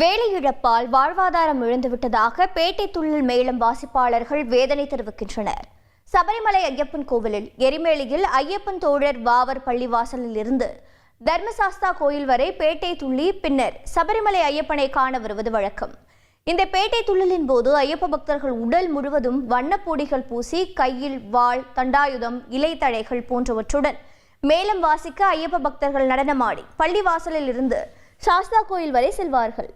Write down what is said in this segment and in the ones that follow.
வேலையிழப்பால் வாழ்வாதாரம் இழந்துவிட்டதாக பேட்டை துள்ளல் மேளம் வாசிப்பாளர்கள் வேதனை தெரிவிக்கின்றனர். சபரிமலை ஐயப்பன் கோவிலில் எரிமேலியில் ஐயப்பன் தோழர் வாவர் பள்ளிவாசலில் இருந்து தர்மசாஸ்தா கோயில் வரை பேட்டை துள்ளி பின்னர் சபரிமலை ஐயப்பனை காண வருவது வழக்கம். இந்த பேட்டை துள்ளலின் போது ஐயப்ப பக்தர்கள் உடல் முழுவதும் வண்ணப்பொடிகள் பூசி கையில் வாள் தண்டாயுதம் இலைத்தழைகள் போன்றவற்றுடன் மேலும் வாசிக்க ஐயப்ப பக்தர்கள் நடனமாடி பள்ளிவாசலில் இருந்து சாஸ்தா கோயில் வரை செல்வார்கள்.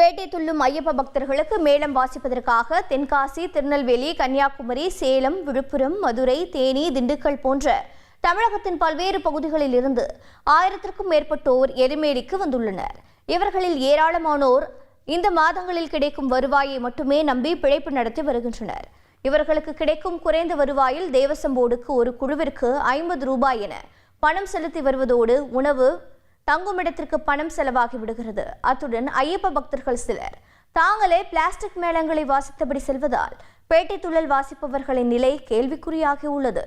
பேட்டை துள்ளும் ஐயப்ப பக்தர்களுக்கு மேளம் வாசிப்பதற்காக தென்காசி திருநெல்வேலி கன்னியாகுமரி சேலம் விழுப்புரம் மதுரை தேனி திண்டுக்கல் போன்ற தமிழகத்தின் பல்வேறு பகுதிகளில் இருந்து ஆயிரத்திற்கும் மேற்பட்டோர் எரிமேலிக்கு வந்துள்ளனர். இவர்களில் ஏராளமானோர் இந்த மாதங்களில் கிடைக்கும் வருவாயை மட்டுமே நம்பி பிழைப்பு நடத்தி வருகின்றனர். இவர்களுக்கு கிடைக்கும் குறைந்த வருவாயில் தேவசம்போர்டுக்கு ஒரு குழுவிற்கு ஐம்பது ரூபாய் என பணம் செலுத்தி வருவதோடு உணவு தங்குமிடத்திற்கு பணம் செலவாகி விடுகிறது. அத்துடன் ஐயப்ப பக்தர்கள் சிலர் தாங்களே பிளாஸ்டிக் மேளங்களை வாசித்தபடி செல்வதால் பேட்டை துள்ளல் வாசிப்பவர்களின் நிலை கேள்விக்குறியாகி உள்ளது.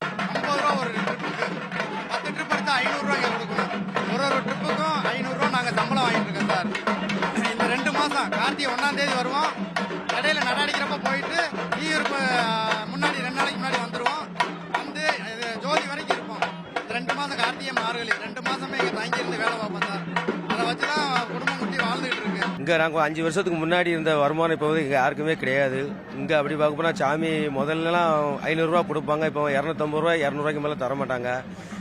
ஐம்பது ரூபா கார்த்திகை ஒன்றாம் தேதி வருவோம். இடையில நடாடிக்கிறப்ப போயிட்டு ரெண்டு மாதம் கார்த்திகை மார்கழி ரெண்டு மாதமே இங்கே தங்கியிருந்து வேலை பார்ப்போம் சார். அதை வச்சு தான் குடும்பம் குட்டி வாழ்ந்துகிட்டு இருக்கு. இங்கே நாங்கள் அஞ்சு வருஷத்துக்கு முன்னாடி இருந்த வருமானம் இப்போ வந்து இங்கே யாருக்குமே கிடையாது. இங்கே அப்படி பார்க்க போனால் சாமி முதல்லலாம் ஐநூறுரூவா கொடுப்பாங்க இப்போ இரநூத்தம்பது ரூபா இரநூறுவாய்க்கு மேலே தர மாட்டாங்க.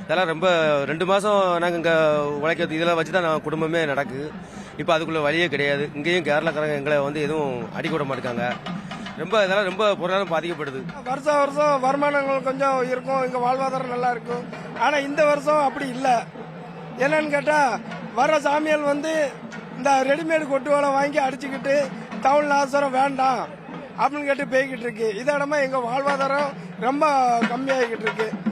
இதெல்லாம் ரொம்ப ரெண்டு மாதம் நாங்கள் இங்கே உழைக்கிறது இதெல்லாம் வச்சு தான் நான் குடும்பமே நடக்கு இப்போ அதுக்குள்ள வழியே கிடையாது. இங்கேயும் கேரளாக்காரங்க எங்களை வந்து எதுவும் அடிக்கூட விட மாட்டாங்க ரொம்ப இதெல்லாம் ரொம்ப பொருளாதாரம் பாதிக்கப்படுது. வருஷம் வருஷம் வருமானங்கள் கொஞ்சம் இருக்கும். இங்க வாழ்வாதாரம் நல்லா இருக்கும். ஆனா இந்த வருஷம் அப்படி இல்லை. என்னன்னு கேட்டா வர்ற சாமியால் வந்து இந்த ரெடிமேடு கொட்டுவாலை வாங்கி அடிச்சுக்கிட்டு டவுன் ஆசரம் வேண்டாம் அப்படின்னு கேட்டு போய்கிட்டு இருக்கு. இதோடமா எங்க வாழ்வாதாரம் ரொம்ப கம்மியாகிக்கிட்டு இருக்கு.